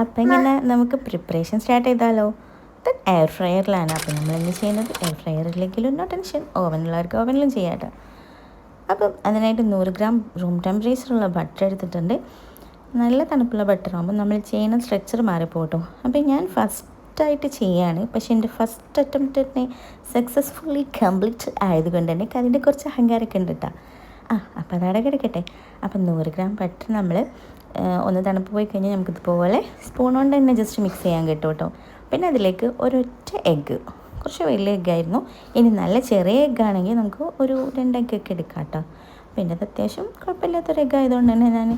അപ്പം ഇങ്ങനെ നമുക്ക് പ്രിപ്പറേഷൻ സ്റ്റാർട്ട് ചെയ്താലോ? ദെൻ എയർ ഫ്രയറിലാണ് അപ്പം നമ്മൾ എന്ത് ചെയ്യുന്നത്? എയർ ഫ്രയറിലെങ്കിലും നോ ടെൻഷൻ ഓവനിലുള്ളവർക്ക് ഓവനിലും ചെയ്യാട്ടോ. അപ്പം അതിനായിട്ട് നൂറ് ഗ്രാം റൂം ടെമ്പറേച്ചറുള്ള ബട്ടർ എടുത്തിട്ടുണ്ട്. നല്ല തണുപ്പുള്ള ബട്ടർ ആകുമ്പോൾ നമ്മൾ ചെയ്യുന്ന സ്ട്രക്ചർ മാറിപ്പോട്ടോ അപ്പം ഞാൻ ഫസ്റ്റായിട്ട് ചെയ്യാണ്. പക്ഷേ എന്റെ ഫസ്റ്റ് അറ്റംപ്റ്റ് തന്നെ സക്സസ്ഫുള്ളി കംപ്ലീറ്റ് ആയതുകൊണ്ട് തന്നെ അതിന്റെ കുറച്ച് അഹങ്കാരമൊക്കെ ഉണ്ട് കേട്ടോ ആ അപ്പോൾ അതവിടെ കിടക്കട്ടെ. അപ്പം നൂറ് ഗ്രാം ബട്ടർ നമ്മൾ ഒന്ന് തണുപ്പ് പോയി കഴിഞ്ഞാൽ നമുക്കിതുപോലെ സ്പൂൺ കൊണ്ട് തന്നെ ജസ്റ്റ് മിക്സ് ചെയ്യാൻ കിട്ടും കേട്ടോ. പിന്നെ അതിലേക്ക് ഒരൊറ്റ എഗ്ഗ് കുറച്ച് വലിയ എഗ്ഗായിരുന്നു ഇനി നല്ല ചെറിയ എഗ്ഗാണെങ്കിൽ നമുക്ക് ഒരു രണ്ട് എഗ്ഗൊക്കെ എടുക്കാം കേട്ടോ. പിന്നെ അത് അത്യാവശ്യം കുഴപ്പമില്ലാത്തൊരു എഗ്ഗ് ആയതുകൊണ്ട് തന്നെ ഞാൻ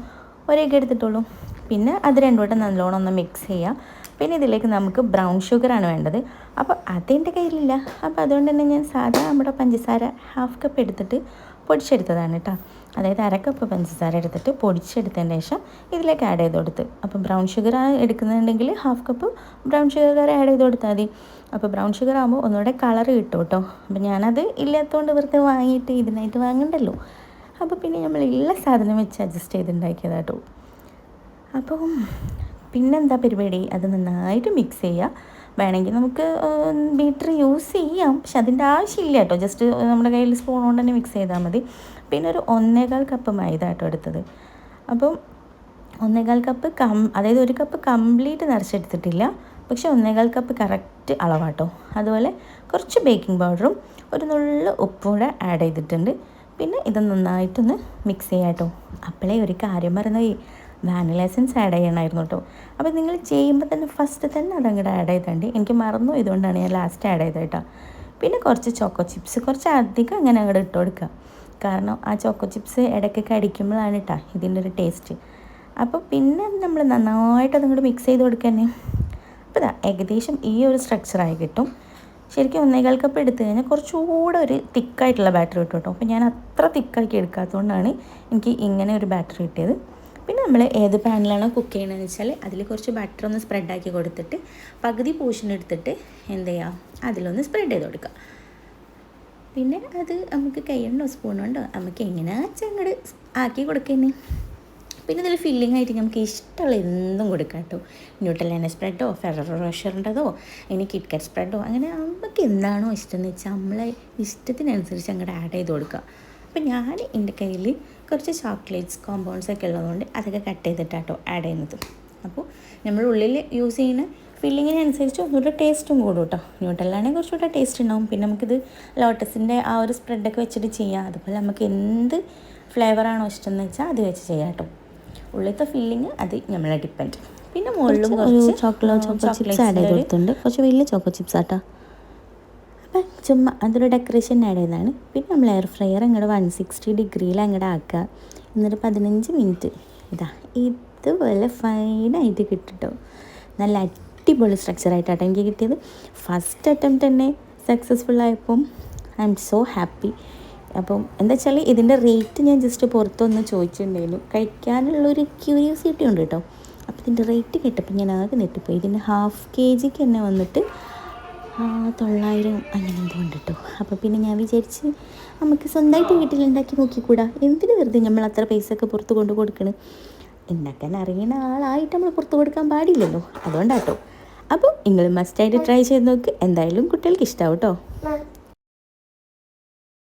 ഒരു എഗ്ഗ് എടുത്തിട്ടുള്ളൂ. പിന്നെ അത് രണ്ടും കൂടെ നല്ലോണം ഒന്ന് മിക്സ് ചെയ്യുക പിന്നെ ഇതിലേക്ക് നമുക്ക് ബ്രൗൺ ഷുഗറാണ് വേണ്ടത്. അപ്പോൾ അതെന്റെ കയ്യിലില്ല. അപ്പോൾ അതുകൊണ്ട് തന്നെ ഞാൻ സാധാ നമ്മുടെ പഞ്ചസാര ഹാഫ് കപ്പ് എടുത്തിട്ട് പൊടിച്ചെടുത്തതാണ് കേട്ടോ. അതായത് അര കപ്പ് പഞ്ചസാര എടുത്തിട്ട് പൊടിച്ചെടുത്തതിന് ശേഷം ഇതിലേക്ക് ആഡ് ചെയ്ത് കൊടുത്ത്. അപ്പോൾ ബ്രൗൺ ഷുഗർ എടുക്കുന്നുണ്ടെങ്കിൽ half cup brown sugar add ചെയ്ത് കൊടുത്താൽ മതി. അപ്പോൾ ബ്രൗൺ ഷുഗർ ആകുമ്പോൾ ഒന്നുകൂടെ കളർ കിട്ടും കേട്ടോ. അപ്പോൾ ഞാനത് ഇല്ലാത്തതുകൊണ്ട് വെറുതെ വാങ്ങിയിട്ട് ഇതിനായിട്ട് വാങ്ങണ്ടല്ലോ. അപ്പോൾ പിന്നെ നമ്മൾ ഉള്ള സാധനം വെച്ച് അഡ്ജസ്റ്റ് ചെയ്തുണ്ടാക്കിയതാട്ടോ അപ്പം പിന്നെന്താ പരിപാടി? അത് നന്നായിട്ട് മിക്സ് ചെയ്യുക വേണമെങ്കിൽ നമുക്ക് ബീറ്റർ യൂസ് ചെയ്യാം. പക്ഷെ അതിന്റെ ആവശ്യമില്ല കേട്ടോ. ജസ്റ്റ് നമ്മുടെ കയ്യിൽ സ്പൂൺ കൊണ്ട് തന്നെ മിക്സ് ചെയ്താൽ മതി. പിന്നെ ഒരു ഒന്നേകാൽ കപ്പ് മൈദ കേട്ടോ എടുത്തത്. അപ്പം ഒന്നേകാൽ കപ്പ് കം അതായത് ഒരു കപ്പ് കംപ്ലീറ്റ് നിറച്ചെടുത്തിട്ടില്ല. പക്ഷെ ഒന്നേകാൽ കപ്പ് കറക്റ്റ് അളവാട്ടോ. അതുപോലെ കുറച്ച് ബേക്കിംഗ് പൗഡറും ഒരു നുള്ള ഉപ്പും കൂടെ ആഡ് ചെയ്തിട്ടുണ്ട്. പിന്നെ ഇത് നന്നായിട്ടൊന്ന് മിക്സ് ചെയ്യാം കേട്ടോ. അപ്പോഴേ ഒരു കാര്യം പറഞ്ഞത് വാനില എസൻസ് ആഡ് ചെയ്യണമായിരുന്നു കേട്ടോ അപ്പോൾ നിങ്ങൾ ചെയ്യുമ്പോൾ തന്നെ ഫസ്റ്റ് തന്നെ അതങ്ങോട്ട് ആഡ് ചെയ്തിട്ടുണ്ട് എനിക്ക് മറന്നു. ഇതുകൊണ്ടാണ് ഞാൻ ലാസ്റ്റ് ആഡ് ചെയ്തത് കേട്ടോ പിന്നെ കുറച്ച് ചോക്കോ ചിപ്സ് കുറച്ച് അധികം അങ്ങനെ അങ്ങോട്ട് ഇട്ട് കൊടുക്കുക കാരണം ആ ചോക്കോ ചിപ്സ് ഇടയ്ക്കൊക്കെ അടിക്കുമ്പോഴാണ് കേട്ടോ ഇതിന്റെ ഒരു ടേസ്റ്റ് അപ്പോൾ പിന്നെ നമ്മൾ നന്നായിട്ട് അതങ്ങോട്ട് മിക്സ് ചെയ്ത് കൊടുക്കുക തന്നെ. അപ്പോൾ ഇതാ ഏകദേശം ഈ ഒരു സ്ട്രക്ചറായി കിട്ടും. ശരിക്കും ഒന്നേകാൽ കപ്പ് എടുത്തു കഴിഞ്ഞാൽ കുറച്ചുകൂടെ ഒരു തിക്കായിട്ടുള്ള ബാറ്ററി കിട്ടും കേട്ടോ അപ്പോൾ ഞാൻ അത്ര തിക്കാക്കി എടുക്കാത്തതുകൊണ്ടാണ് എനിക്ക് ഇങ്ങനെ ഒരു ബാറ്ററി കിട്ടിയത്. പിന്നെ നമ്മൾ ഏത് പാനിലാണോ കുക്ക് ചെയ്യണമെന്ന് വെച്ചാൽ അതിൽ കുറച്ച് ബട്ടർ ഒന്ന് സ്പ്രെഡാക്കി കൊടുത്തിട്ട് പകുതി പോഷൻ എടുത്തിട്ട് എന്ത് ചെയ്യുക അതിലൊന്ന് സ്പ്രെഡ് ചെയ്ത് കൊടുക്കുക. പിന്നെ അത് നമുക്ക് കൈയുണ്ടോ സ്പൂണുണ്ടോ നമുക്ക് എങ്ങനെ ചങ്ങട് ആക്കി കൊടുക്കുന്നേ. പിന്നെ ഇതിൽ ഫില്ലിംഗ് ആയിട്ട് നമുക്ക് ഇഷ്ടമുള്ള എന്തും കൊടുക്കാം കേട്ടോ. ന്യൂട്ടലേന സ്പ്രെഡോ ഫെററോ റോഷറിന്റെതോ ഇനി കിറ്റ്കാറ്റ് സ്പ്രെഡോ അങ്ങനെ നമുക്ക് എന്താണോ ഇഷ്ടം എന്ന് വെച്ചാൽ നമ്മളെ ഇഷ്ടത്തിനനുസരിച്ച് അങ്ങോട്ട് ആഡ് ചെയ്ത് കൊടുക്കുക. അപ്പോൾ ഞാൻ എന്റെ കയ്യിൽ കുറച്ച് ചോക്ലേറ്റ്സ് കോമ്പൗണ്ട്സ് ഒക്കെ ഉള്ളതുകൊണ്ട് അതൊക്കെ കട്ട് ചെയ്തിട്ടാട്ടോ ആഡ് ചെയ്യുന്നത്. അപ്പോൾ നമ്മൾ ഉള്ളിൽ യൂസ് ചെയ്യുന്ന ഫില്ലിങ്ങിനനുസരിച്ച് ഒന്നുകൂടെ ടേസ്റ്റും കൂടും കേട്ടോ ന്യൂട്ടലാണെങ്കിൽ കുറച്ചുകൂടെ ടേസ്റ്റ് ഉണ്ടാവും. പിന്നെ നമുക്കിത് ലോട്ടസിന്റെ ആ ഒരു സ്പ്രെഡൊക്കെ വെച്ചിട്ട് ചെയ്യാം. അതുപോലെ നമുക്ക് എന്ത് ഫ്ലേവറാണോ ഇഷ്ടം എന്ന് വെച്ചാൽ അത് വെച്ച് ചെയ്യാം കേട്ടോ ഉള്ളിലത്തെ ഫില്ലിങ് അത് നമ്മളെ ഡിപ്പെൻഡ് പിന്നെ മുകളിലും കുറച്ച് ചോക്ലേറ്റ് ചോക്കോ ചിപ്സ് ആഡ് ചെയ്ത് കൊടുത്തിട്ടുണ്ട്. കുറച്ച് വലിയ ചോക്കോ ചിപ്സ് ആട്ടോ. ചുമ്മാ അതൊരു ഡെക്കറേഷൻ ആഡ് ചെയ്താണ് പിന്നെ നമ്മൾ എയർ ഫ്രയർ അങ്ങോട്ട് വൺ സിക്സ്റ്റി ഡിഗ്രിയിൽ അങ്ങോട്ട് ആക്കുക. എന്നിട്ട് പതിനഞ്ച് മിനിറ്റ് ഇതാ ഇതുപോലെ ഫൈനായിട്ട് കിട്ടിട്ടോ. നല്ല അടിപൊളി സ്ട്രക്ചറായിട്ടാട്ടോ എനിക്ക് കിട്ടിയത്. ഫസ്റ്റ് അറ്റംപ്റ്റ് തന്നെ സക്സസ്ഫുൾ ആയപ്പം ഐ എം സോ ഹാപ്പി അപ്പം എന്താ വെച്ചാൽ ഇതിന്റെ റേറ്റ് ഞാൻ ജസ്റ്റ് പുറത്തൊന്ന് ചോദിച്ചിട്ടുണ്ടായിരുന്നു. കഴിക്കാനുള്ളൊരു ക്യൂരിയോസിറ്റി ഉണ്ട് കേട്ടോ അപ്പോൾ ഇതിന്റെ റേറ്റ് കേട്ടപ്പോൾ ഞാൻ ആകെ നെട്ടിപ്പോയി ഇതിന്റെ ഹാഫ് കെ ജിക്ക് തന്നെ വന്നിട്ട് തൊള്ളായിരം അങ്ങനെ എന്തോ ഉണ്ട് കേട്ടോ അപ്പോൾ പിന്നെ ഞാൻ വിചാരിച്ച് നമുക്ക് സ്വന്തമായിട്ട് വീട്ടിലുണ്ടാക്കി നോക്കിക്കൂടാ. എന്തിന് വെറുതെ നമ്മൾ അത്ര പൈസ ഒക്കെ പുറത്ത് കൊണ്ട് കൊടുക്കണം? ഉണ്ടാക്കാൻ അറിയുന്ന ആളായിട്ട് നമ്മൾ പുറത്ത് കൊടുക്കാൻ പാടില്ലല്ലോ. അതുകൊണ്ടാട്ടോ. അപ്പോൾ നിങ്ങൾ മസ്റ്റായിട്ട് ട്രൈ ചെയ്ത് നോക്ക്. എന്തായാലും കുട്ടികൾക്ക് ഇഷ്ടമാവും കേട്ടോ